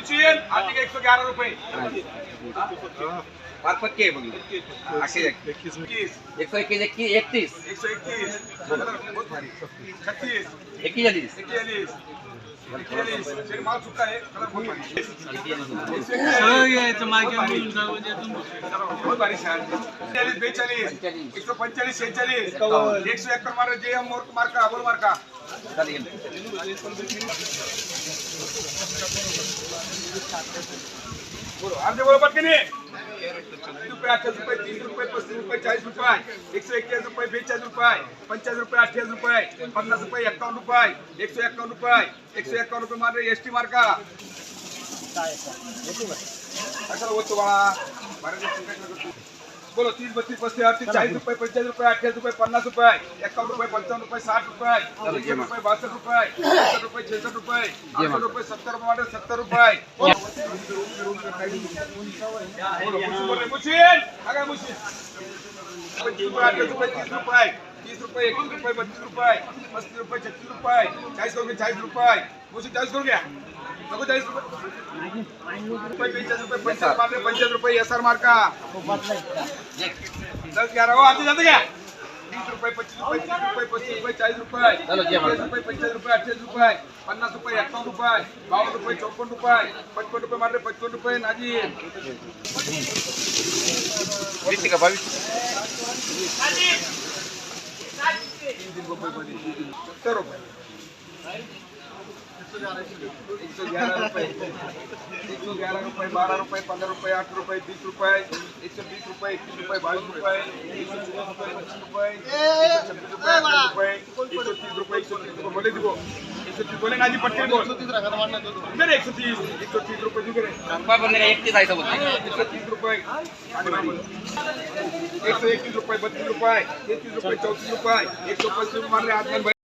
आधी का एक सौ ग्यारह रुपए। पाच पक्के आहे बघ असे इक्कीस एक सौ इक्कीस बहुत भारी छत्तीस। एक्केचाळीस इक्यालीस इक्यालीस शेर माल चुका है कलर बहुत भारी बहुत भारी शहर चालीस बेचालीस। एक सौ पंचालीस छेचालीस एक सौ एक मार जे मार्का बोल मार्का चालेल बोलो आमचे बरोबर की नाही? रुपये अठ्ठावीस रुपये तीस रुपये पस्तीस रुपये चाळीस रुपये. एकशे एक्केचाळीस रुपये बेचाळीस रुपये. पंचाळीस रुपये अठ्ठावीस रुपये. पन्नास रुपये एक्कावन्न रुपये. एकशे एक्कावन्न रुपये. एकशे एक्कावन्न रुपये मारे एस टी मार्का कशाला होतो बाळा? बऱ्याच गोष्टी कशाला करतो? बोलो तीस बत्तीस पस्तीस अडतीस चाळीस रुपये पंचाळीस रुपये अठ्ठावीस रुपये पन्नास रुपये एकावन्न रुपये पंचावन्न रुपये साठ रुपये एकसष्ट रुपये बासष्ट रुपये एकसष्ट रुपये छेसष्ट रुपये अडुसष्ट रुपये सत्तर रुपये वाटे सत्तर रुपये बोलो, मुशीन बोलले, मुशीन. हा काय मुशीन? पंचवीस रुपये अठ्ठावीस रुपये रुपये तीस रुपये एकतीस रुपये रुपये रुपये रुपये रुपये रुपये रुपये रुपये रुपये रुपये एस आर मार्का दस ग्यारह हो आते जाते क्या? बीस रुपये पच्चीस रुपये तीस रुपये पस्तीस रुपये चाळीस रुपये। चलो, जे म्हणा. चाळीस रुपये पंचेचाळीस रुपये अठ्ठावीस रुपये पन्नास रुपये एक्कावन्न रुपये बावन्न रुपये चौपन्न रुपये पचपन्न रुपये मारले पचपन्न रुपये नाजी वीस का बावीस सत्तर रुपये। एक सौ ग्यारह रुपये एक सौ ग्यारह रुपये बारह रुपये पंद्रह रुपये आठ रुपये बीस रुपये एक सौ बीस रुपये इक्कीस रुपये बाईस रुपये एक सौ चौबीस रुपये पच्चीस रुपये छब्बीस रुपये अट्ठाईस रुपये एक सौ तीस रुपये एक सौ तीस रुपये बोले दिखो एक सौ तीस बोले ना जी पटके बोल इधर एक सौ तीस एक सौ तीस रुपये दिख रहे रुपये पण नाही एकतीस आहे सोबत एक सौ तीस रुपये एक सौ इक्कीस रुपये बत्तीस रुपये तेहतीस रुपये चौतीस रुपये एक सौ पच्चीस रुपये मारले आजमल भाई